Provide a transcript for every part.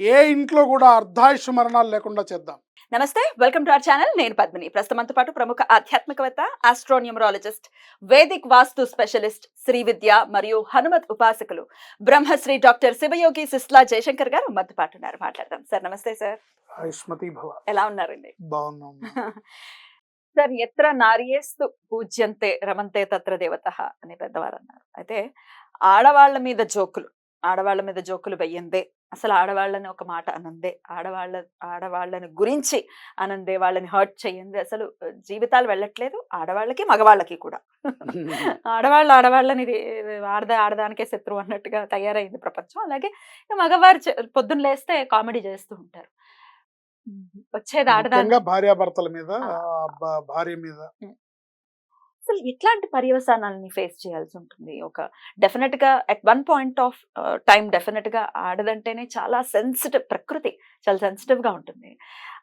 ఏ ఇంట్లో కూడా అర్ధాయుష్ మరణాలు లేకుండా చేద్దాం. నమస్తే వెల్కమ్ టు అవర్ ఛానల్. నేను పద్మిని. ప్రస్తుతంతో పాటు ప్రముఖ ఆధ్యాత్మికవేత్త astronumerologist vedic vastu specialist Shri విద్య మరియు హనుమత్ ఉపాసకులు బ్రహ్మశ్రీ డాక్టర్ శివయోగి సిస్లా జయశంకర్ గారు మనతో పాటు ఉన్నారు. మాట్లాడదాం. సార్ నమస్తే సార్. ఆయుష్మతి భవ. ఎలా ఉన్నారండి? బాగున్నాం. సార్ ఎత్ర నార్యేస్తు పూజ్యంతే రమంతే తత్ర దేవత అని పెద్దవారు అన్నారు అయితే ఆడవాళ్ళ మీద జోకులు ఆడవాళ్ళ మీద జోకులు వెయ్యందే అసలు ఆడవాళ్ళని ఒక మాట అనందే. ఆడవాళ్ళ ఆడవాళ్ళని గురించి అనందే. వాళ్ళని హర్ట్ చెయ్యందే. అసలు జీవితాలు వెళ్ళట్లేదు. ఆడవాళ్ళకి మగవాళ్ళకి కూడా. ఆడవాళ్ళు ఆడవాళ్ళని ఆడద ఆడదానికే శత్రువు అన్నట్టుగా తయారైంది ప్రపంచం. అలాగే మగవారు పొద్దున్న లేస్తే కామెడీ చేస్తూ ఉంటారు. వచ్చేది ఆడదాని భార్యాభర్తల మీద భార్య మీద. అసలు ఇట్లాంటి పర్యవసానాలని ఫేస్ చేయాల్సి ఉంటుంది. ఒక డెఫినెట్గా at one point of time డెఫినెట్గా ఆడదంటేనే చాలా సెన్సిటివ్ ప్రకృతి చాలా సెన్సిటివ్గా ఉంటుంది.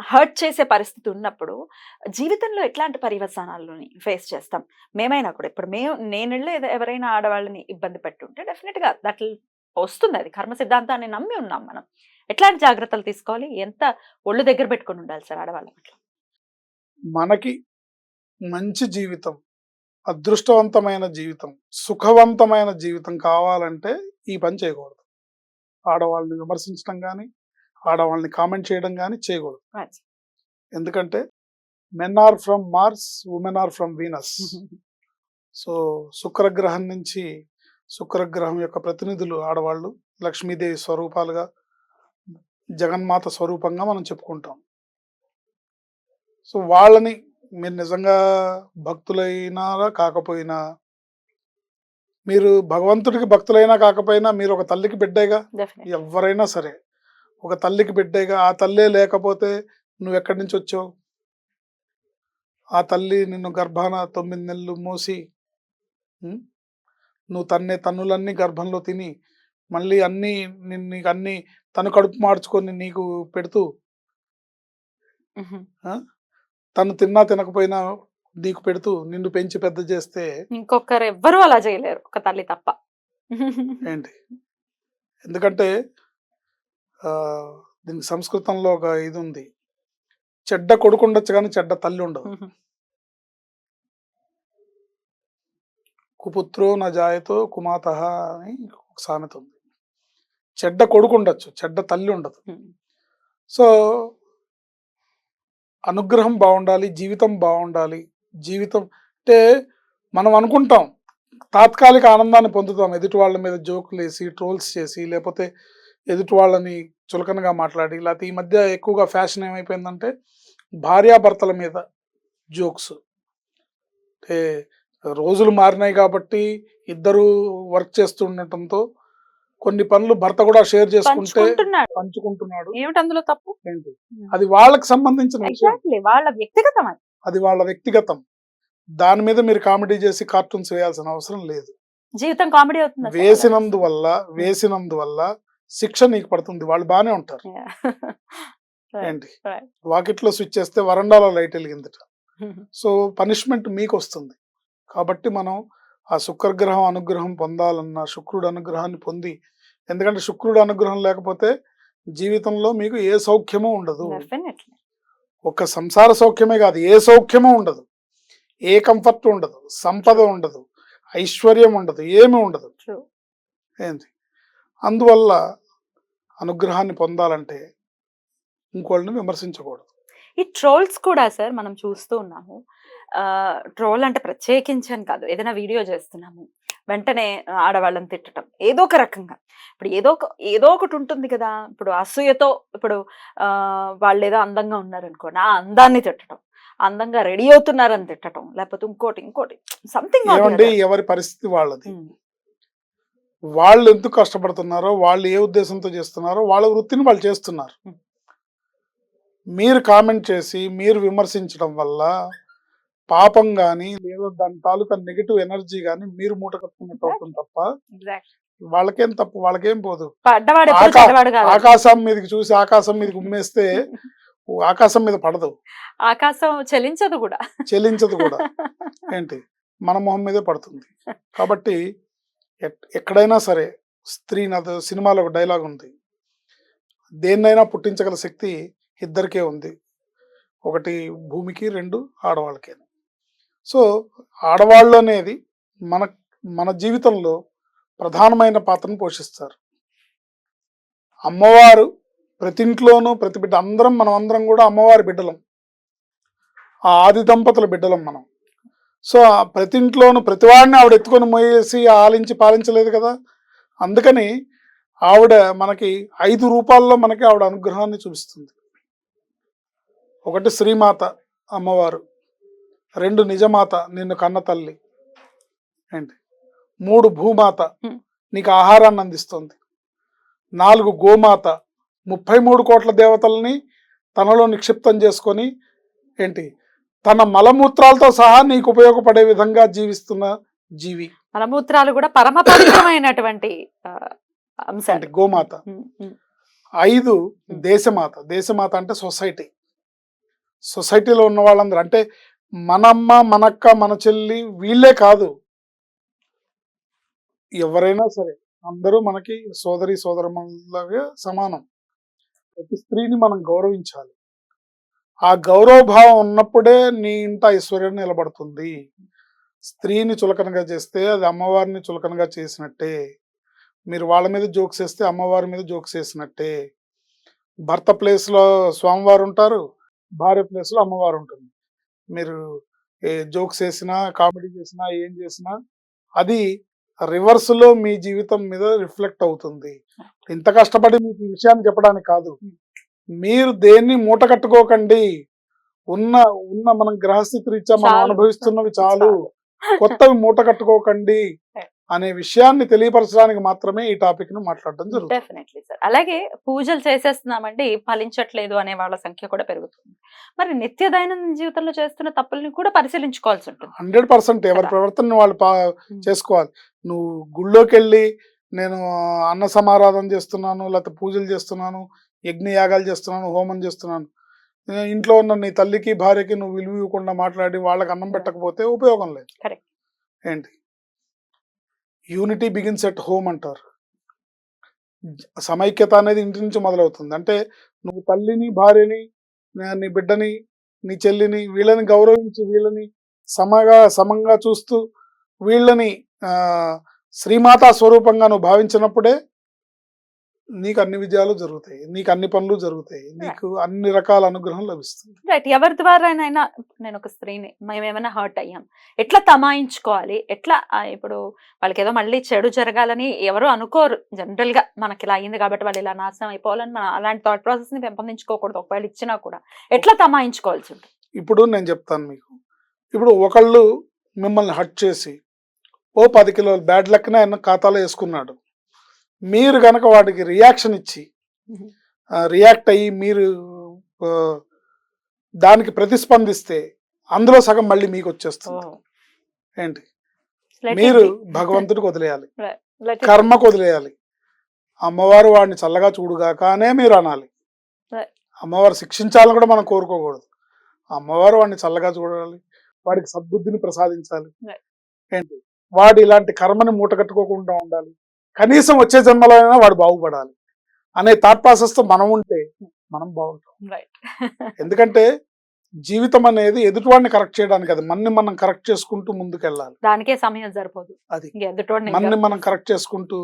హర్ట్ చేసే పరిస్థితి ఉన్నప్పుడు జీవితంలో ఎట్లాంటి పర్యవసానాలని ఫేస్ చేస్తాం? మేమైనా కూడా ఇప్పుడు మేము నేను ఏదో- ఎవరైనా ఆడవాళ్ళని ఇబ్బంది పెట్టుంటే డెఫినెట్గా దట్ వస్తుంది అది. కర్మ సిద్ధాంతాన్ని నమ్మి ఉన్నాం మనం. ఎట్లాంటి జాగ్రత్తలు తీసుకోవాలి? ఎంత ఒళ్ళు దగ్గర పెట్టుకొని ఉండాలి సార్ ఆడవాళ్ళ పట్ల? మనకి మంచి జీవితం అదృష్టవంతమైన జీవితం సుఖవంతమైన జీవితం కావాలంటే ఈ పని చేయకూడదు. ఆడవాళ్ళని విమర్శించడం కానీ ఆడవాళ్ళని కామెంట్ చేయడం కానీ చేయకూడదు. ఎందుకంటే men are from Mars women are from Venus so శుక్రగ్రహం నుంచి శుక్రగ్రహం యొక్క ప్రతినిధులు ఆడవాళ్ళు లక్ష్మీదేవి స్వరూపాలుగా జగన్మాత స్వరూపంగా మనం చెప్పుకుంటాం. సో వాళ్ళని మీరు నిజంగా భక్తులైనా కాకపోయినా? మీరు భగవంతుడికి భక్తులైనా కాకపోయినా మీరు ఒక తల్లికి బిడ్డేగా? ఎవరైనా సరే. ఒక తల్లికి బిడ్డేగా. ఆ తల్లే లేకపోతే నువ్వు ఎక్కడి నుంచి వచ్చావు? ఆ తల్లి నిన్ను గర్భాన తొమ్మిది నెలలు మోసి? నువ్వు తన్నే తన్నులన్నీ గర్భంలో తిని మళ్ళీ అన్నీ నిన్ను నీకు అన్నీ తను కడుపు మార్చుకొని నీకు పెడుతూ తను తిన్నా తినకపోయినా నీకు పెడుతూ నిన్ను పెంచి పెద్ద చేస్తే ఇంకొకరు ఎవ్వరూ అలా చేయలేరు ఒక తల్లి తప్ప. ఏంటి? ఎందుకంటే దీనికి సంస్కృతంలో ఒక ఇది ఉంది చెడ్డ కొడుకు ఉండొచ్చు కానీ చెడ్డ తల్లి ఉండదు. కుపుత్రో నా జాయతో కుమాత అని ఒక సామెత ఉంది. చెడ్డ కొడుకు ఉండొచ్చు చెడ్డ తల్లి ఉండదు. సో అనుగ్రహం బాగుండాలి జీవితం బాగుండాలి. జీవితం అంటే మనం అనుకుంటాం తాత్కాలిక ఆనందాన్ని పొందుతాం. ఎదుటి వాళ్ళ మీద జోకులు వేసి ట్రోల్స్ చేసి లేకపోతే ఎదుటి వాళ్ళని చులకనగా మాట్లాడి లేకపోతే ఈ మధ్య ఎక్కువగా ఫ్యాషన్ ఏమైపోయిందంటే భార్యాభర్తల మీద జోక్స్. అంటే రోజులు మారినాయి కాబట్టి ఇద్దరు వర్క్ చేస్తుండటంతో కొన్ని పనులు భర్త కూడా షేర్ చేసుకుంటే పంచుకుంటున్నాడు. పంచుకుంటున్నాడు. ఏమిటి అందులో తప్పు? ఏంటి? అది వాళ్ళకి సంబంధించిన విషయం. ఎగ్జాక్ట్లీ వాళ్ళ వ్యక్తిగతం అది. అది వాళ్ళ వ్యక్తిగతం. దాని మీద మీరు కామెడీ చేసి కార్టూన్స్ వేయాల్సిన అవసరం లేదు. జీవితం కామెడీ అవుతుంది అసలు. వేసినందువల్ల వేసినందువల్ల శిక్ష నీకు పడుతుంది. వాళ్ళు బానే ఉంటారు. ఏంటి? Right. వాకిట్లో స్విచ్ చేస్తే వరండాలో లైట్ వెలిగిందట. సో పనిష్మెంట్ మీకు వస్తుంది కాబట్టి మనం ఆ శుక్రగ్రహం అనుగ్రహం పొందాలన్నా శుక్రుడు అనుగ్రహాన్ని పొంది ఎందుకంటే శుక్రుడు అనుగ్రహం లేకపోతే జీవితంలో మీకు ఏ సౌఖ్యమూ ఉండదు. ఒక సంసార సౌఖ్యమే కాదు ఏ సౌఖ్యము ఉండదు. ఏ కంఫర్ట్ ఉండదు సంపద ఉండదు ఐశ్వర్యం ఉండదు ఏమీ ఉండదు. ఏంటి అందువల్ల అనుగ్రహాన్ని పొందాలంటే ఇంకోళ్ళని విమర్శించకూడదు. ఈ ట్రోల్స్ కూడా సార్ మనం చూస్తూ ఉన్నాము. ట్రోల్ అంటే ప్రత్యేకించని కాదు. ఏదైనా వీడియో చేస్తున్నాము వెంటనే ఆడవాళ్ళని తిట్టడం ఏదో ఒక రకంగా. ఇప్పుడు ఏదో ఒక ఏదో ఒకటి ఉంటుంది కదా. ఇప్పుడు అసూయతో ఇప్పుడు ఆ, వాళ్ళు ఏదో అందంగా ఉన్నారనుకోండి ఆ అందాన్ని తిట్టడం అందంగా రెడీ అవుతున్నారని తిట్టడం లేకపోతే ఇంకోటి ఇంకోటి. సంథింగ్ ఎవరి పరిస్థితి వాళ్ళది? వాళ్ళు ఎందుకు కష్టపడుతున్నారో వాళ్ళు ఏ ఉద్దేశంతో చేస్తున్నారో వాళ్ళ వృత్తిని వాళ్ళు చేస్తున్నారు. మీరు కామెంట్ చేసి మీరు విమర్శించడం వల్ల పాపం కానీ లేదా దాని తాలూకా నెగిటివ్ ఎనర్జీ కానీ మీరు మూట కట్టుకున్నట్టు అవుతుంది తప్ప వాళ్ళకేం తప్పు వాళ్ళకేం పోదు. ఆకాశం మీదకి చూసి ఆకాశం మీదకి ఉమ్మేస్తే ఆకాశం మీద పడదు. ఆకాశం చెలించదు కూడా. చెల్లించదు కూడా. ఏంటి? మన మొహం మీదే పడుతుంది. కాబట్టి ఎక్- ఎక్కడైనా సరే స్త్రీ నాతో సినిమాలో ఒక డైలాగ్ ఉంది. దేన్నైనా పుట్టించగల శక్తి ఇద్దరికే ఉంది. ఒకటి భూమికి రెండు ఆడవాళ్ళకి. సో ఆడవాళ్ళు అనేది మన మన జీవితంలో ప్రధానమైన పాత్రను పోషిస్తారు. అమ్మవారు ప్రతి ఇంట్లోనూ ప్రతి బిడ్డ అందరం మనం అందరం కూడా అమ్మవారి బిడ్డలం. ఆ ఆది దంపతుల బిడ్డలం మనం. సో ప్రతి ఇంట్లోనూ ప్రతి వాడిని ఆవిడ ఎత్తుకొని మోయేసి ఆలించి పాలించలేదు కదా? అందుకని ఆవిడ మనకి ఐదు రూపాల్లో మనకి ఆవిడ అనుగ్రహాన్ని చూపిస్తుంది. ఒకటి శ్రీమాత అమ్మవారు. రెండు నిజమాత నిన్ను కన్న తల్లి. ఏంటి? మూడు భూమాత. నీకు ఆహారాన్ని అందిస్తుంది. నాలుగు గోమాత ముప్పై మూడు కోట్ల దేవతల్ని తనలో నిక్షిప్తం చేసుకొని ఏంటి? తన మలమూత్రాలతో సహా నీకు ఉపయోగపడే విధంగా జీవిస్తున్న జీవి. మలమూత్రాలు కూడా పరమ పవిత్రమైనటువంటి గోమాత. ఐదు దేశమాత. దేశమాత అంటే సొసైటీ. సొసైటీలో ఉన్న వాళ్ళందరూ అంటే మనమ్మ మనక్క మన చెల్లి వీళ్ళే కాదు. ఎవరైనా సరే అందరూ మనకి సోదరి సోదరమలాగా సమానం. ప్రతి స్త్రీని మనం గౌరవించాలి. ఆ గౌరవ భావం ఉన్నప్పుడే నీ ఇంట ఐశ్వర్యం నిలబడుతుంది. స్త్రీని చులకనగా చేస్తే అది అమ్మవారిని చులకనగా చేసినట్టే. మీరు వాళ్ళ మీద జోక్స్ వేస్తే అమ్మవారి మీద జోక్స్ వేసినట్టే. భర్త ప్లేస్లో స్వామివారు ఉంటారు భార్య ప్లేస్లో అమ్మవారు ఉంటుంది. మీరు ఏ జోక్స్ వేసినా కామెడీ చేసినా ఏం చేసినా అది రివర్స్లో మీ జీవితం మీద రిఫ్లెక్ట్ అవుతుంది. ఇంత కష్టపడి మీకు ఈ విషయాన్ని చెప్పడానికి కాదు. మీరు దేన్ని మూట కట్టుకోకండి. ఉన్న ఉన్న మనం గ్రహస్థితి రీత్యా మనం. అనుభవిస్తున్నవి చాలు. కొత్తవి మూట కట్టుకోకండి. అనే విషయాన్ని తెలియపరచడానికి మాత్రమే ఈ టాపిక్ను మాట్లాడడం జరుగుతుంది. డెఫినెట్లీ సార్ అలాగే పూజలు చేసేస్తున్నామండి ఫలించట్లేదు అనే వాళ్ళ సంఖ్య కూడా పెరుగుతుంది. మరి నిత్య దైనందిన జీవితంలో చేస్తున్న తప్పుల్ని కూడా పరిశీలించుకోవాల్సి ఉంటుంది. హండ్రెడ్ పర్సెంట్ ఎవరి. ప్రవర్తన వాళ్ళు చేసుకోవాలి. నువ్వు గుళ్ళోకి వెళ్ళి నేను అన్న సమారాధన చేస్తున్నాను లేకపోతే పూజలు చేస్తున్నాను యజ్ఞ యాగాలు చేస్తున్నాను హోమం చేస్తున్నాను. ఇంట్లో ఉన్న నీ తల్లికి భార్యకి నువ్వు విలువ ఇవ్వకుండా మాట్లాడి వాళ్ళకి అన్నం పెట్టకపోతే ఉపయోగం లేదు. ఏంటి? యూనిటీ బిగిన్స్ ఎట్ హోమ్ అంటారు. సమైక్యత అనేది ఇంటి నుంచి మొదలవుతుంది. అంటే నువ్వు తల్లిని భార్యని నీ బిడ్డని నీ చెల్లిని వీళ్ళని గౌరవించి వీళ్ళని సమగా సమంగా చూస్తూ వీళ్ళని శ్రీమాతా స్వరూపంగా నువ్వు భావించినప్పుడే నీకు అన్ని విజయాలు జరుగుతాయి నీకు అన్ని పనులు జరుగుతాయి నీకు అన్ని రకాల అనుగ్రహం లభిస్తుంది. రైట్ ఎవరి ద్వారానైనా నేను ఒక స్త్రీని మేము ఏమైనా హర్ట్ అయ్యాం ఎట్లా తమాయించుకోవాలి ఎట్లా ఇప్పుడు వాళ్ళకి ఏదో మళ్ళీ చెడు జరగాలని ఎవరు అనుకోరు. జనరల్గా మనకి ఇలా అయింది కాబట్టి వాళ్ళు ఇలా నాశనం అయిపోవాలని మనం అలాంటి థాట్ ప్రాసెస్ని పెంపొందించుకోకూడదు ఒకవేళ ఇచ్చినా కూడా. ఎట్లా తమాయించుకోవాల్సి ఉంటుంది? ఇప్పుడు నేను చెప్తాను మీకు. ఇప్పుడు ఒకళ్ళు మిమ్మల్ని హట్ చేసి ఓ పది కిలోల బ్యాడ్ లక్ని ఆయన ఖాతాలో వేసుకున్నాడు. మీరు కనుక వాడికి రియాక్షన్ ఇచ్చి రియాక్ట్ అయ్యి మీరు దానికి ప్రతిస్పందిస్తే అందులో సగం మళ్ళీ మీకు వచ్చేస్తుంది. ఏంటి? మీరు భగవంతుడికి వదిలేయాలి. కర్మకు వదిలేయాలి. అమ్మవారు వాడిని చల్లగా చూడుగాకనే మీరు అనాలి. అమ్మవారు శిక్షించాలని కూడా మనం కోరుకోకూడదు. అమ్మవారు వాడిని చల్లగా చూడాలి. వాడికి సద్బుద్ధిని ప్రసాదించాలి. ఏంటి? వాడు ఇలాంటి కర్మని మూట కట్టుకోకుండా ఉండాలి. కనీసం వచ్చే జన్మలో అయినా వాడు బాగుపడాలి అనే థాట్ ప్రాసెస్తో మనం ఉంటే మనం బాగుంటాం. రైట్ ఎందుకంటే జీవితం అనేది ఎదుటివాడిని కరెక్ట్ చేయడానికి అది మన్ని మనం కరెక్ట్ చేసుకుంటూ ముందుకెళ్ళాలి. దానికే సమయం సరిపోదు. అది. మన్ని మనం కరెక్ట్ చేసుకుంటూ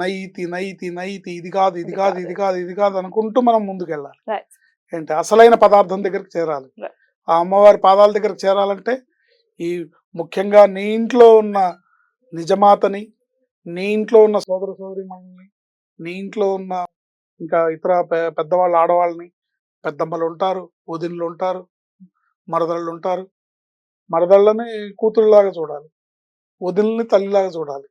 నైతి నైతి నైతి ఇది కాదు ఇది కాదు ఇది కాదు ఇది కాదు అనుకుంటూ మనం ముందుకెళ్ళాలి. ఏంటి? అసలైన పదార్థం దగ్గరికి చేరాలి. ఆ అమ్మవారి పాదాల దగ్గరికి చేరాలంటే ఈ ముఖ్యంగా నీ ఇంట్లో ఉన్న నిజమాతని నీ ఇంట్లో ఉన్న సోదర సోదరి నీ ఇంట్లో ఉన్న ఇంకా ఇతర పెద్దవాళ్ళు ఆడవాళ్ళని పెద్దమ్మలు ఉంటారు వదినలు ఉంటారు మరదళ్ళు ఉంటారు మరదళ్ళని కూతురులాగా చూడాలి. వదినల్ని తల్లిలాగా చూడాలి.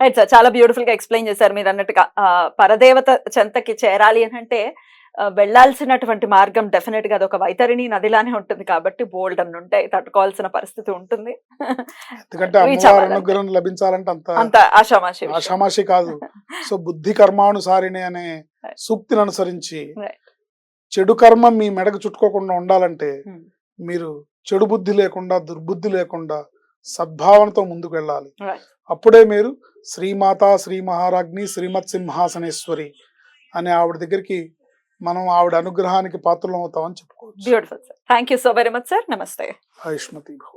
రైట్ సార్ చాలా బ్యూటిఫుల్గా ఎక్స్ప్లెయిన్ చేశారు మీరు అన్నట్టుగా పరదేవత చెంతకి చేరాలి అని అంటే ఆ, వెళ్ళాల్సినటువంటి మార్గం డెఫినెట్గా అది ఒక వైతరిణి నదిలానే ఉంటుంది కాబట్టి బోల్డ్ అని ఉంటాయి తట్టుకోవాల్సిన పరిస్థితి ఉంటుంది ఎందుకంటే అమ్మవారి. అనుగ్రహం లభించాలంటే అంత అంత ఆషామాషి విషయం. ఆషామాషి కాదు సో బుద్ధి కర్మానుసారిణి అనే. సూక్తిని అనుసరించి. చెడు కర్మ మీ మెడకు చుట్టుకోకుండా ఉండాలంటే Hmm. మీరు చెడు బుద్ధి లేకుండా దుర్బుద్ధి లేకుండా సద్భావనతో ముందుకు వెళ్ళాలి. అప్పుడే మీరు శ్రీమాత శ్రీ మహారాజ్ని శ్రీమత్ సింహాసనేశ్వరి అనే ఆవిడ దగ్గరికి మనం ఆవిడ అనుగ్రహానికి పాత్రలు అవుతామని చెప్పుకోవచ్చు. Beautiful sir thank you so very much sir నమస్తే ఆయుష్మతి భవ